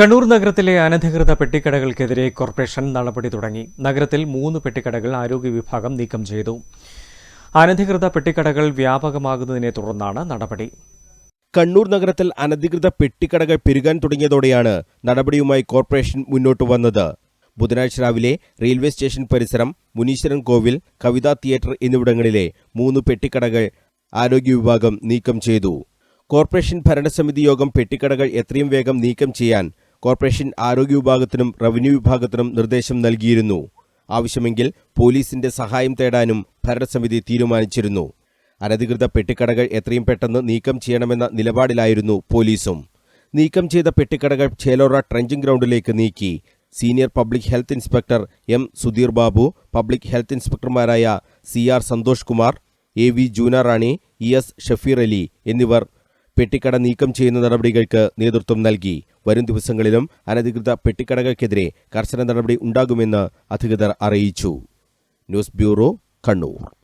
കണ്ണൂർ നഗരത്തിലെ അനധികൃത പെട്ടിക്കടകൾക്കെതിരെ കോർപ്പറേഷൻ നടപടി തുടങ്ങി. നഗരത്തിൽ മൂന്ന് പെട്ടിക്കടകൾ ആരോഗ്യ വിഭാഗം നീക്കം ചെയ്തു. അനധികൃത പെട്ടിക്കടകൾ വ്യാപകമാകുന്നതിനെ തുടർന്നാണ് നടപടി. കണ്ണൂർ നഗരത്തിൽ അനധികൃത പെട്ടിക്കടകൾ പെരുകാൻ തുടങ്ങിയതോടെയാണ് നടപടിയുമായി കോർപ്പറേഷൻ മുന്നോട്ട് വന്നത്. ബുധനാഴ്ച രാവിലെ റെയിൽവേ സ്റ്റേഷൻ പരിസരം മുനീശ്വരൻ കോവിൽ കവിതാ തിയേറ്റർ എന്നിവിടങ്ങളിലെ മൂന്ന് പെട്ടിക്കടകൾ ആരോഗ്യ വിഭാഗം നീക്കം ചെയ്തു. കോർപ്പറേഷൻ ഭരണസമിതി യോഗം പെട്ടിക്കടകൾ എത്രയും വേഗം നീക്കം ചെയ്യാൻ കോർപ്പറേഷൻ ആരോഗ്യ വിഭാഗത്തിനും റവന്യൂ വിഭാഗത്തിനും നിർദ്ദേശം നൽകിയിരുന്നു. ആവശ്യമെങ്കിൽ പോലീസിന്റെ സഹായം തേടാനും ഭരണസമിതി തീരുമാനിച്ചിരുന്നു. അനധികൃത പെട്ടിക്കടകൾ എത്രയും പെട്ടെന്ന് നീക്കം ചെയ്യണമെന്ന നിലപാടിലായിരുന്നു പോലീസും. നീക്കം ചെയ്ത പെട്ടിക്കടകൾ ചേലോറ ട്രഞ്ചിങ് ഗ്രൗണ്ടിലേക്ക് നീക്കി. Senior public health inspector M Sudheer Babu public health ഇൻസ്പെക്ടർമാരായ C R Santhosh Kumar A V Juna Rani E S Shafeer Ali എന്നിവർ പെട്ടിക്കട നീക്കം ചെയ്യുന്ന നടപടികൾക്ക് നേതൃത്വം നൽകി. വരും ദിവസങ്ങളിലും അനധികൃത പെട്ടിക്കടകൾക്കെതിരെ കർശന നടപടി ഉണ്ടാകുമെന്ന് അധികൃതർ അറിയിച്ചു. News bureau Kannur.